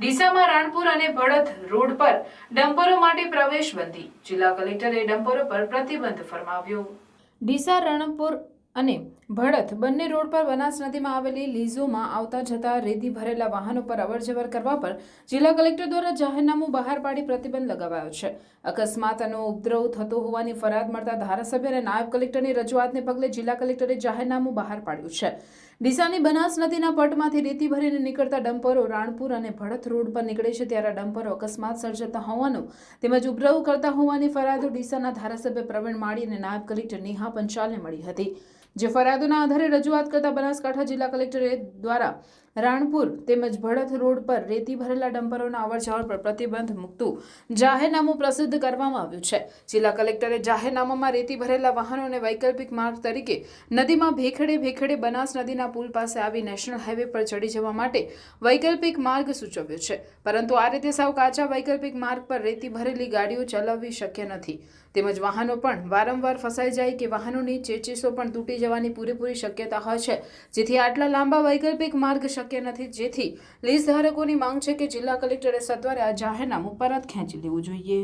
ડીસામાં રાણપુર અને ભડત રોડ પર ડમ્પરો માટે પ્રવેશ બંધી. જિલ્લા કલેક્ટરે ડમ્પરો પર પ્રતિબંધ ફરમાવ્યો. ડીસા, રણપુર અને ભડત બંને રોડ પર બનાસ નદીમાં આવેલી લીઝોમાં આવતા જતા રેતી ભરેલા વાહનો પર અવરજવર કરવા પર જિલ્લા કલેક્ટર દ્વારા જાહેરનામું બહાર પાડી પ્રતિબંધ લગાવાયો છે. અકસ્માતનો ઉપદ્રવ થતો હોવાની ફરિયાદ મળતા ધારાસભ્ય અને નાયબ કલેક્ટરની રજૂઆતને પગલે જિલ્લા કલેક્ટરે જાહેરનામું બહાર પાડ્યું છે. ડીસાની બનાસ નદીના પટમાંથી રેતી ભરીને નીકળતા ડમ્પરો રાણપુર અને ભડત રોડ પર નીકળે છે ત્યારે ડમ્પરો અકસ્માત સર્જાતા હોવાનું તેમજ ઉપદ્રવ કરતા હોવાની ફરિયાદો ડીસાના ધારાસભ્ય પ્રવીણ માળી અને નાયબ કલેક્ટર નેહા પંચાલને મળી હતી. જે ફરિયાદોના આધારે રજૂઆત કરતા બનાસકાંઠા જિલ્લા કલેક્ટરે દ્વારા રાણપુર તેમજ ભડત રોડ પર રેતી ભરેલા ડમ્પરોના અવરજવર પર પ્રતિબંધ મૂકતું જાહેરનામું પ્રસિદ્ધ કરવામાં આવ્યું છે. જિલ્લા કલેક્ટરે જાહેરનામામાં રેતી ભરેલા વાહનોને વૈકલ્પિક માર્ગ તરીકે નદીમાં ભેખડે ભેખડે બનાસ નદીના પુલ પાસે આવી નેશનલ હાઈવે પર ચડી જવા માટે વૈકલ્પિક માર્ગ સૂચવ્યો છે. પરંતુ આ રીતે સાવ કાચા વૈકલ્પિક માર્ગ પર રેતી ભરેલી ગાડીઓ ચલાવવી શક્ય નથી. તેમજ વાહનો પણ વારંવાર ફસાઈ જાય કે વાહનોની ચેચીસો પણ તૂટી જવાની પૂરેપૂરી શક્યતા હોય છે. જેથી આટલા લાંબા વૈકલ્પિક માર્ગ શક્ય નથી. જેથી લીઝ ધારકોની માંગ છે કે જિલ્લા કલેક્ટરે સત્વરે આ જાહેરનામું પરત ખેંચી લેવું જોઈએ.